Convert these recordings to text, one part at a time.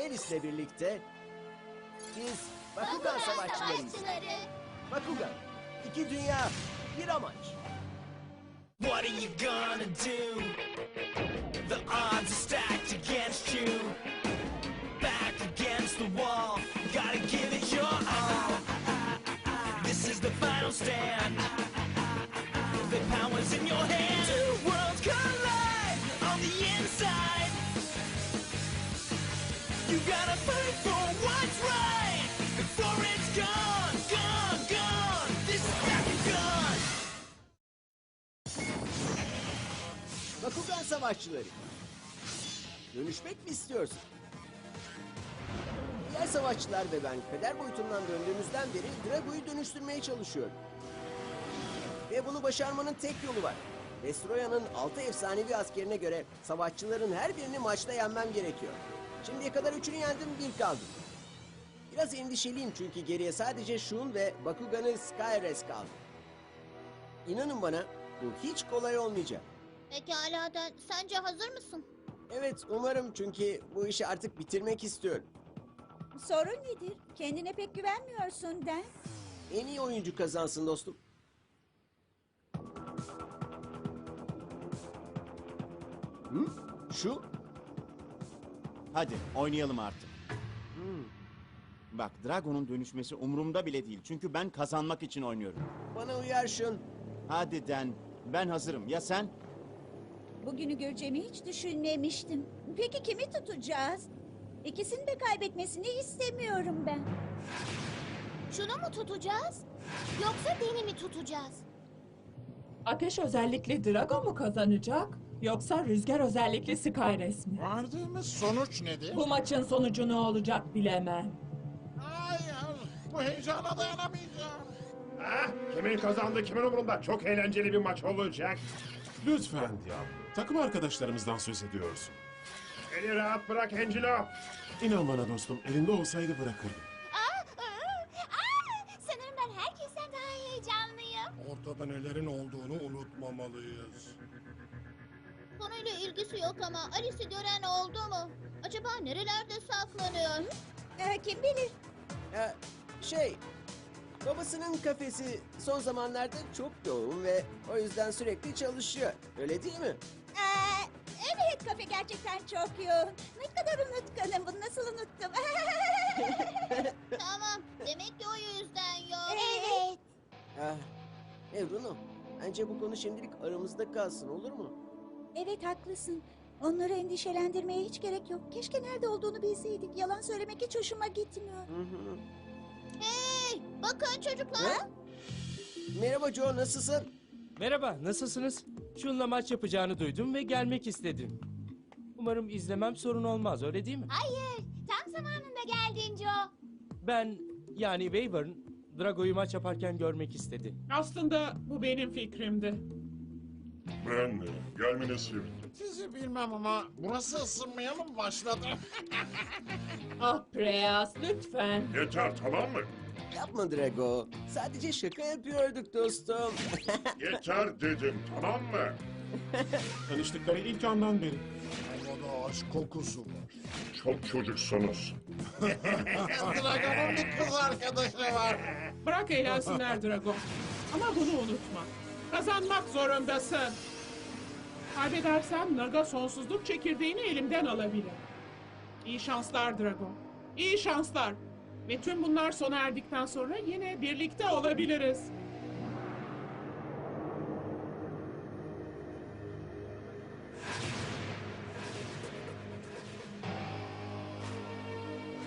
Alice'le birlikte biz Bakugan savaşçılarıyız. Bakugan, iki dünya, bir amaç. What are you gonna do? The odds are stacked against you. Back against the wall, gotta give it your all. This is the final stand. The power's in your hand. Gotta fight. Bakugan savaşçıları. Dönüşmek mi istiyorsun? Diğer savaşçılar ve ben kader boyutundan döndüğümüzden beri Drago'yu dönüştürmeye çalışıyorum. Ve bunu başarmanın tek yolu var. Destroya'nın altı efsanevi askerine göre savaşçıların her birini maçta yenmem gerekiyor. Şimdiye kadar üçünü yendim, bir kaldı. Biraz endişeliyim çünkü geriye sadece Shun ve Bakugan'ı Skyres kaldı. İnanın bana bu hiç kolay olmayacak. Pekala Dan, sence hazır mısın? Evet umarım çünkü bu işi artık bitirmek istiyorum. Sorun nedir? Kendine pek güvenmiyorsun Den. En iyi oyuncu kazansın dostum. Hı? Şu? Hadi oynayalım artık. Bak Dragon'un dönüşmesi umurumda bile değil. Çünkü ben kazanmak için oynuyorum. Bana uyar şun. Hadi Den, ben hazırım. Ya sen? Bugünü göreceğimi hiç düşünmemiştim. Peki kimi tutacağız? İkisini de kaybetmesini istemiyorum ben. Şunu mu tutacağız? Yoksa Den'i mi tutacağız? Ateş özellikli Drago mu kazanacak? Yoksa rüzgar özellikli Skyres mi? Vardığımız sonuç nedir? Bu maçın sonucu ne olacak bilemem. Hayır, bu heyecana dayanamayacağım. Ah, kimin kazandı kimin umurunda? Çok eğlenceli bir maç olacak. Lütfen Diablo. Takım arkadaşlarımızdan söz ediyorsun. Beni rahat bırak Angelo. İnan bana dostum, elinde olsaydı bırakırdım. Aa, aa, aa, sanırım ben herkesten daha heyecanlıyım. Ortada nelerin olduğunu unutmamalıyız. Konuyla ilgisi yok ama Alice'i gören oldu mu? Acaba nerelerde saklanıyor? Ee, kim bilir? Ya, şey, babasının kafesi son zamanlarda çok yoğun ve o yüzden sürekli çalışıyor. Öyle değil mi? Ee, evet kafe gerçekten çok yoğun. Ne kadar unutkanım bunu nasıl unuttum? tamam, demek ki o yüzden yok. Evet. Ah, e Bruno, bence bu konu şimdilik aramızda kalsın olur mu? Evet haklısın. Onları endişelendirmeye hiç gerek yok. Keşke nerede olduğunu bilseydik. Yalan söylemek hiç hoşuma gitmiyor. Hı hı. Hey, bakın çocuklar. Ne? Merhaba Joe, nasılsın? Merhaba, nasılsınız? Şunla maç yapacağını duydum ve gelmek istedim. Umarım izlemem sorun olmaz, öyle değil mi? Hayır, tam zamanında geldin Joe. Ben, yani Weyburn, Drago'yu maç yaparken görmek istedi. Aslında bu benim fikrimdi. Ben de. Gelmene sevindim. Sizi bilmem ama burası ısınmaya mı başladı? Ah Preyas lütfen. Yeter tamam mı? Yapma Drago. Sadece şaka yapıyorduk dostum. Yeter dedim tamam mı? Tanıştıkları ilk andan beri. Havada aşk kokusu var. Çok çocuksunuz. Dragon'un bir kız arkadaşı var. Bırak eğlensinler Drago. Ama bunu unutma. Kazanmak zorundasın. Kaybedersem Naga sonsuzluk çekirdeğini elimden alabilir. İyi şanslar Drago. İyi şanslar. Ve tüm bunlar sona erdikten sonra yine birlikte olabiliriz.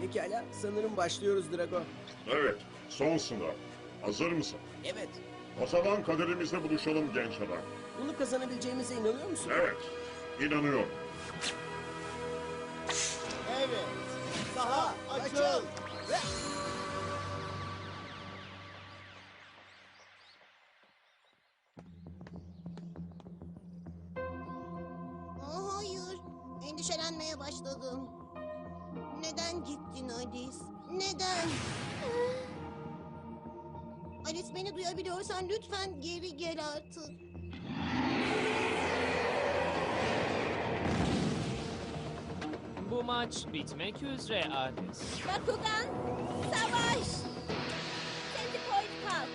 Pekala, sanırım başlıyoruz Drago. Evet son sınav. Hazır mısın? Evet, O zaman kaderimizde buluşalım genç adam. bunu kazanabileceğimize inanıyor musun? Evet. inanıyorum. Evet. Saha. Açıl! Ve... Beni duyabiliyorsan lütfen geri gel artık. Bu maç bitmek üzere Alice. Bakugan, savaş! Centipoid kalk.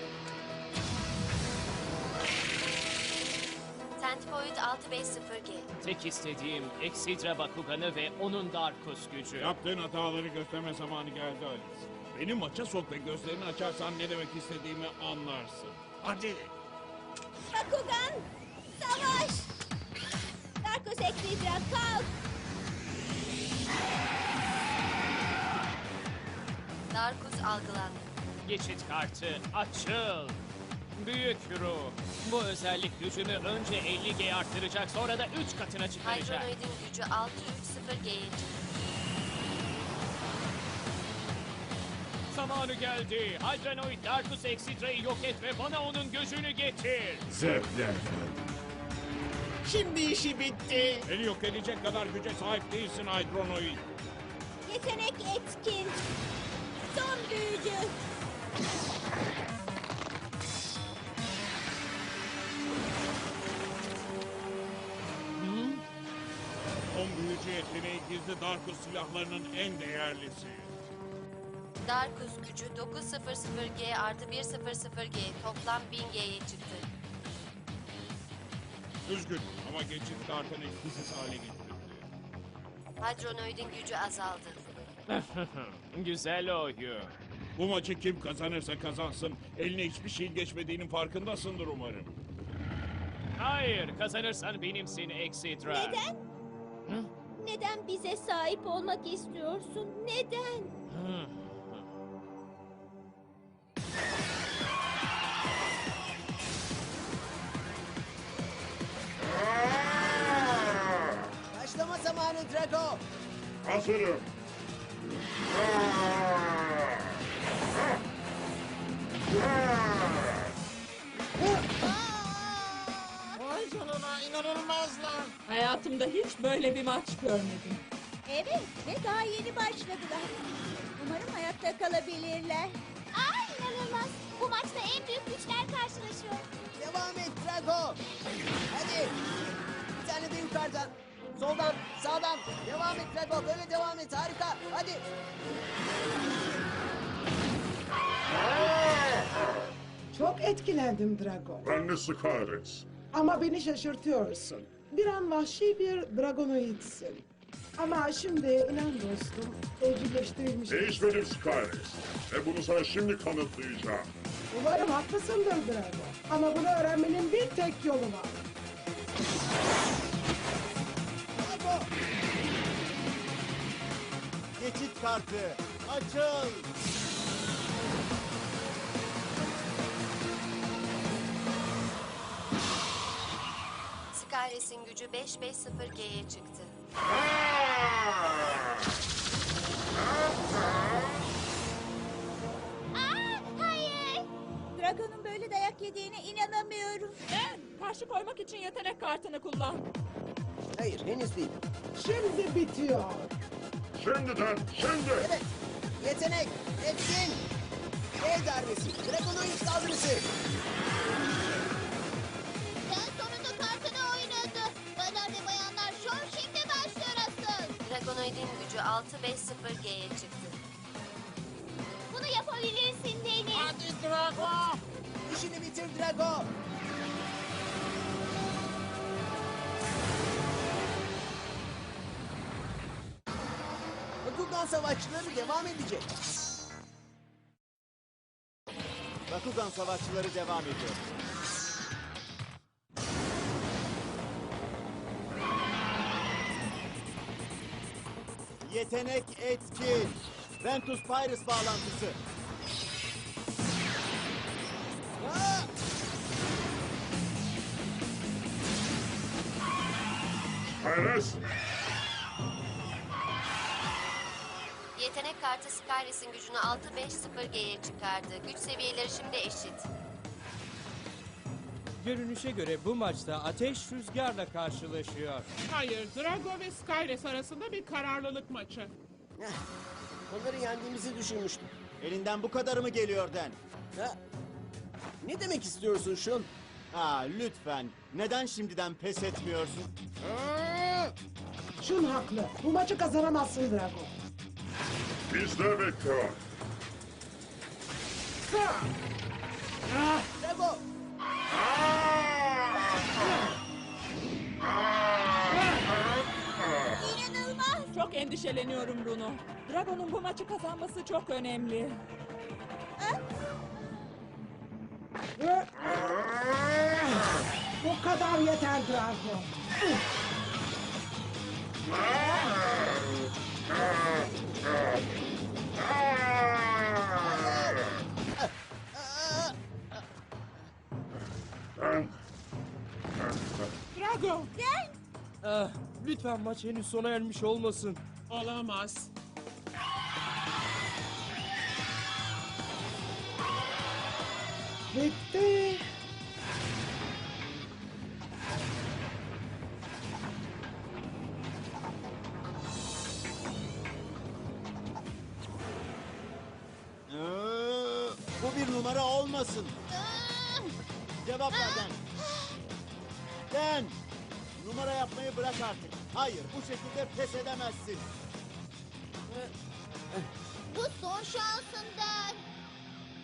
Centipoid 650G. Tek istediğim Exidra Bakugan'ı ve onun Darkus gücü. Yaptığın hataları gösterme zamanı geldi Alice. Beni maça sok ve gözlerini açarsan ne demek istediğimi anlarsın. Hadi. Bakugan, savaş! Darkus Exidra kalk. Darkus algılandı. Geçit kartı açıl. Büyük ruh. Bu özellik gücümü önce 50G arttıracak sonra da 3 katına çıkaracak. Hydronoid'in gücü 630G'ye çıktı. Zamanı geldi. Hydranoid Darkus Exidra'yı yok et ve bana onun gözünü getir. Zevkler. Şimdi işi bitti. Beni yok edecek kadar güce sahip değilsin Hydronoid. Yetenek etkin. Son büyücü. Son büyücü yeteneği gizli Darkus silahlarının en değerlisi. Darkus gücü 900G artı 100G toplam 1000G'ye çıktı. Üzgün ama geçit kartını etkisiz hale getirdi. Hydronoid'in gücü azaldı. Güzel oyun. Bu maçı kim kazanırsa kazansın eline hiçbir şey geçmediğinin farkındasındır umarım. Hayır, kazanırsan benimsin Exidra. Neden? Neden bize sahip olmak istiyorsun? Neden? Başlama Drago! Hazırım. Vay canına inanılmazlar. Hayatımda hiç böyle bir maç görmedim. Evet ve daha yeni başladılar. Umarım hayatta kalabilirler. Ay inanılmaz. Bu maçta en büyük güçler karşılaşıyor. Devam et Drago! Hadi! Bir tane de yukarıdan. Soldan, sağdan. Devam et Drago. Böyle devam et. Harika. Hadi. Çok etkilendim Drago. Ben de Skyres. Ama beni şaşırtıyorsun. Bir an vahşi bir dragonoidsin. Ama şimdi inan dostum, evcilleştirilmiş. Değişmedim Skyres. Ve bunu sana şimdi kanıtlayacağım. Umarım haklısındır Drago. Ama bunu öğrenmenin bir tek yolu var. Geçit kartı açıl. Skyres'in gücü 550G'ye çıktı. Aa, hayır. Dragon'un böyle dayak yediğine inanamıyorum. Ben karşı koymak için yetenek kartını kullan. Hayır, henüz değil. Şimdi bitiyor. Şimdiden, şimdi. Evet. Yetenek, etkin. E darbesi. Dragonoid saldırısı. Sen sonunda kartını oynadı. Baylar ve bayanlar şov şimdi başlıyor asıl. Dragonoid'in gücü 650G'ye çıktı. Bunu yapabilirsin Deniz. Hadi Drago. İşini bitir Drago. Bakugan savaşçıları devam edecek. Bakugan savaşçıları devam ediyor. Yetenek etkin. Ventus Pyrus bağlantısı. Aa! Skyres. Kartı Skyris'in gücünü 650G'ye çıkardı. Güç seviyeleri şimdi eşit. Görünüşe göre bu maçta ateş rüzgarla karşılaşıyor. Hayır, Drago ve Skyres arasında bir kararlılık maçı. Onları yendiğimizi düşünmüştüm. Elinden bu kadarı mı geliyor Den? Ha? Ne demek istiyorsun Şun? Aa lütfen. Neden şimdiden pes etmiyorsun? Şun haklı. Bu maçı kazanamazsın Drago. Bizde bekliyor. Drago! İnanılmaz. Çok endişeleniyorum Bruno. Dragon'un bu maçı kazanması çok önemli. Bu kadar yeter Drago. Drago! Ah, lütfen maç henüz sona ermiş olmasın. Olamaz. Bitti. Bu bir numara olmasın. Cevap ver Den. Den! Numara yapmayı bırak artık. Hayır, bu şekilde pes edemezsin. Bu son şansından.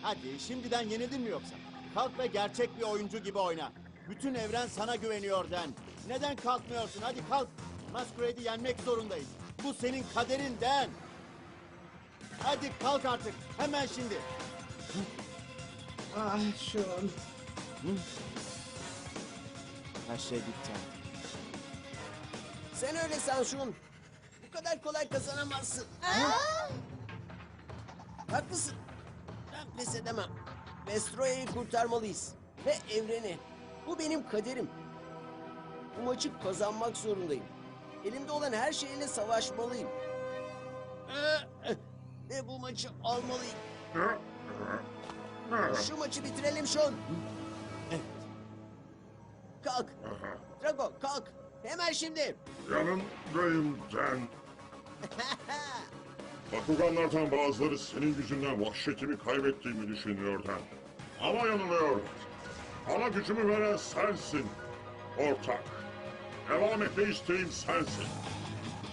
Hadi şimdiden yenildin mi yoksa? Kalk ve gerçek bir oyuncu gibi oyna. Bütün evren sana güveniyor Den. Neden kalkmıyorsun? Hadi kalk. Masquerade'i yenmek zorundayız. Bu senin kaderin Den. Hadi kalk artık. Hemen şimdi. Ah Şun. Her şey bitti. Sen öyle san Şun. Bu kadar kolay kazanamazsın. Haklısın. Ben pes edemem. Vestroya'yı kurtarmalıyız. Ve evreni. Bu benim kaderim. Bu maçı kazanmak zorundayım. Elimde olan her şeyle savaşmalıyım. Ve bu maçı almalıyım. Şu maçı bitirelim Şun. Kalk. Drago kalk. Hemen şimdi. Yanındayım Den. Bakuganlardan bazıları senin yüzünden vahşetimi kaybettiğimi düşünüyor Den. Ama yanılıyorlar. Bana gücümü veren sensin. Ortak. Devam etme isteğim sensin.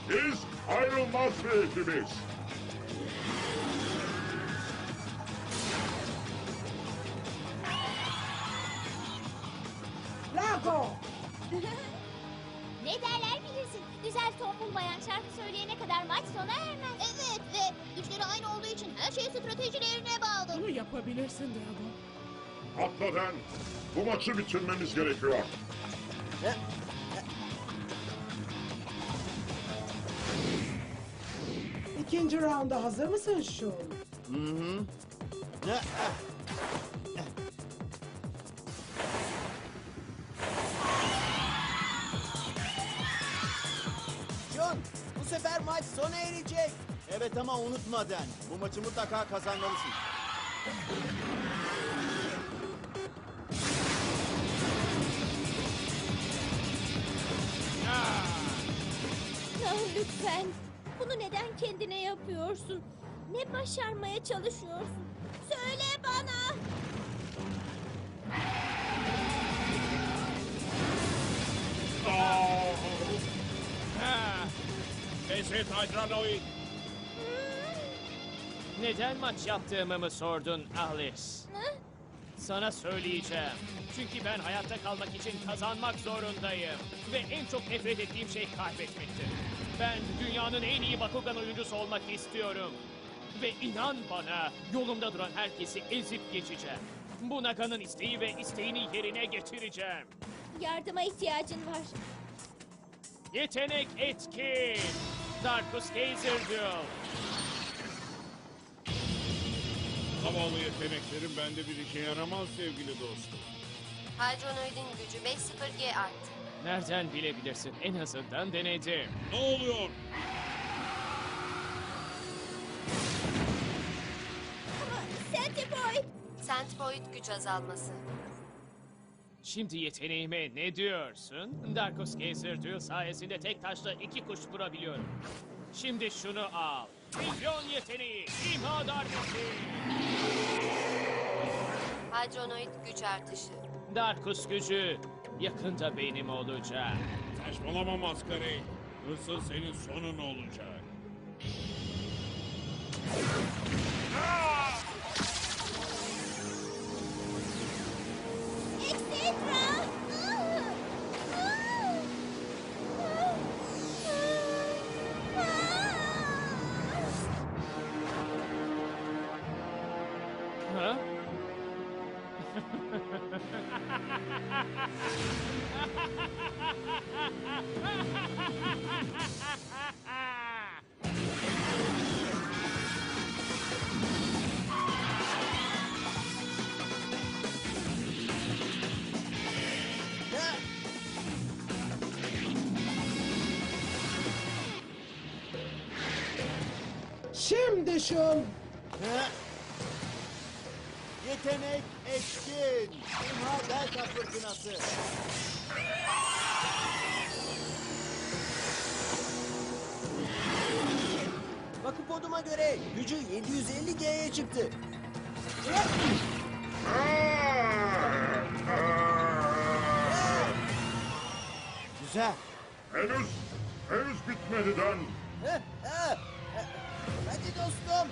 Biz ayrılmaz bir ekibiz. Kadar maç sona ermez. Evet ve güçleri aynı olduğu için her şey stratejilerine bağlı. Bunu yapabilirsin Drago. Atla Den. Bu maçı bitirmemiz gerekiyor. İkinci raunda hazır mısın Şun? Hı hı. Ne? Sefer maç sona erecek. Evet ama unutma Den. Bu maçı mutlaka kazanmalısın. Ah, lütfen. Bunu neden kendine yapıyorsun? Ne başarmaya çalışıyorsun? Söyle bana. Pes et Hydranoid. Neden maç yaptığımı mı sordun Alice? Sana söyleyeceğim. Çünkü ben hayatta kalmak için kazanmak zorundayım. Ve en çok nefret ettiğim şey kaybetmektir. Ben dünyanın en iyi Bakugan oyuncusu olmak istiyorum. Ve inan bana yolumda duran herkesi ezip geçeceğim. Bu Naga'nın isteği ve isteğini yerine getireceğim. Yardıma ihtiyacın var. Yetenek etkin. Darkus Gazer diyor. Zavallı yeteneklerim bende bir işe yaramaz sevgili dostum. Hadronoid'in gücü 5.0G arttı. Nereden bilebilirsin? En azından denedim. Ne oluyor? Centipoid güç azalması. Şimdi yeteneğime ne diyorsun? Darkus Gazer Duel sayesinde tek taşla iki kuş vurabiliyorum. Şimdi şunu al. Vizyon yeteneği, imha darbesi. Hadronoid güç artışı. Darkus gücü yakında benim olacak. Saçmalama maskarayı. Hırsız senin sonun olacak. Etc. Şimdi şun. Yetenek etkin. İmha delta fırtınası. Bakupoduma göre gücü 750G'ye çıktı. Güzel. Henüz, henüz bitmedi Den. Heh, heh. Hadi dostum.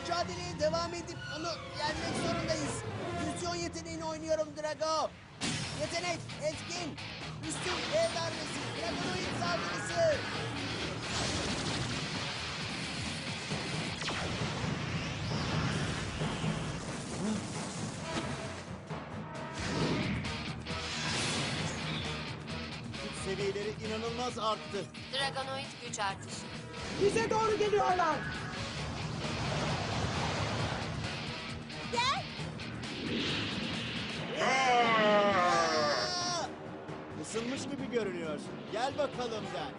Mücadeleye devam edip onu yenmek zorundayız. Füzyon yeteneğini oynuyorum Drago. Yetenek, etkin, üstün dev darbesi, Dragonoid saldırısı. Güç seviyeleri inanılmaz arttı. Dragonoid güç artışı. Bize doğru geliyorlar. Gel. Isınmış gibi görünüyorsun. Gel bakalım Den.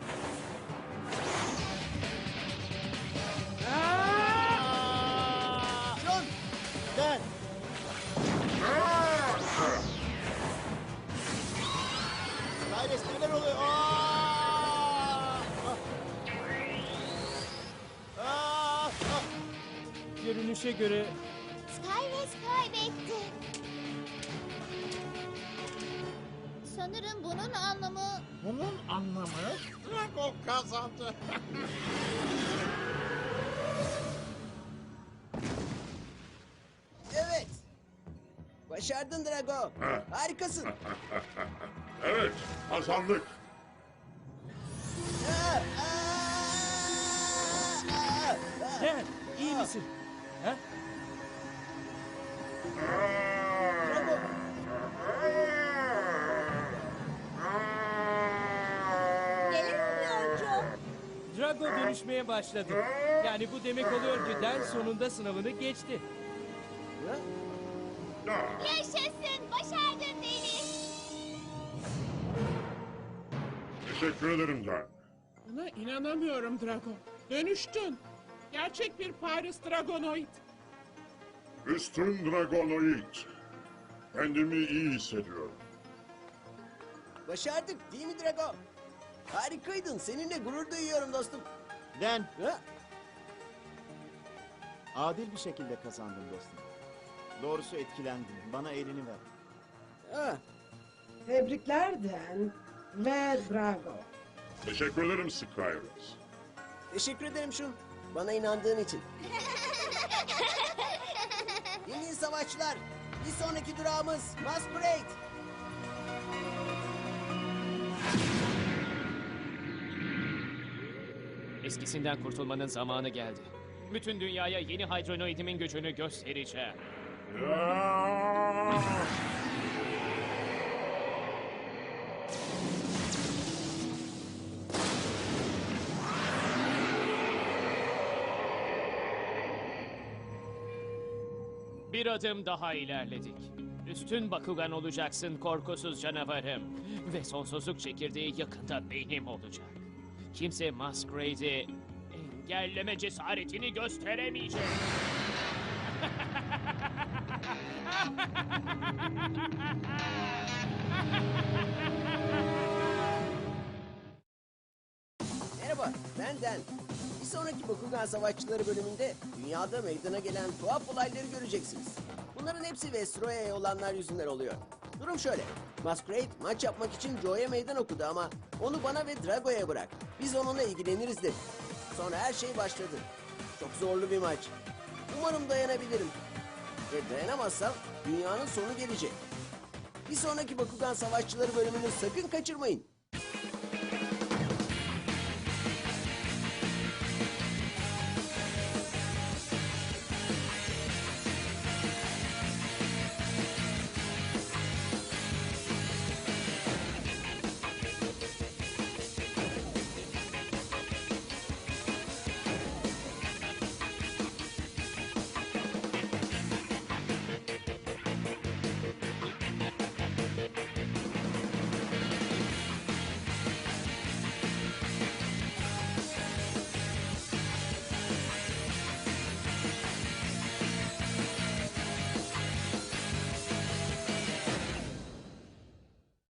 Görünüşe göre Skywest kaybetti. Sanırım bunun anlamı Bunun anlamı Drago kazandı. evet. Başardın Drago. Harikasın. Evet, kazandık. Aa, aa, aa, aa. Den iyi misin? Drago, Neler oluyor Joe? Drago dönüşmeye başladı. Yani bu demek oluyor ki Den sonunda sınavını geçti. yaşasın. Başardın beni. Teşekkür ederim Den. Buna inanamıyorum Drago. Dönüştün. Gerçek bir Paris Dragonoid. Üstün Dragonoid. Kendimi iyi hissediyorum. başardık değil mi Drago? Harikaydın. Seninle gurur duyuyorum dostum. Den. Ha? Adil bir şekilde kazandın dostum. Doğrusu etkilendim. Bana elini ver. Ha. Tebrikler Den ve Drago. Teşekkür ederim Skyres. Teşekkür ederim Şun. Bana inandığın için. Dinleyin savaşçılar. Bir sonraki durağımız Masquerade. Eskisinden kurtulmanın zamanı geldi. Bütün dünyaya yeni Hydronoid'imin gücünü göstereceğim. Bir adım daha ilerledik. Üstün Bakugan olacaksın korkusuz canavarım. Ve sonsuzluk çekirdeği yakında benim olacak. Kimse Masquerade'i engelleme cesaretini gösteremeyecek. Merhaba, ben Dan. Sonraki Bakugan Savaşçıları bölümünde dünyada meydana gelen tuhaf olayları göreceksiniz. Bunların hepsi Vestroya'ya olanlar yüzünden oluyor. Durum şöyle. Masquerade maç yapmak için Joe'ya meydan okudu ama onu bana ve Drago'ya bırak. Biz onunla ilgileniriz dedi. Sonra her şey başladı. Çok zorlu bir maç. Umarım dayanabilirim. Ve dayanamazsam dünyanın sonu gelecek. Bir sonraki Bakugan Savaşçıları bölümünü sakın kaçırmayın.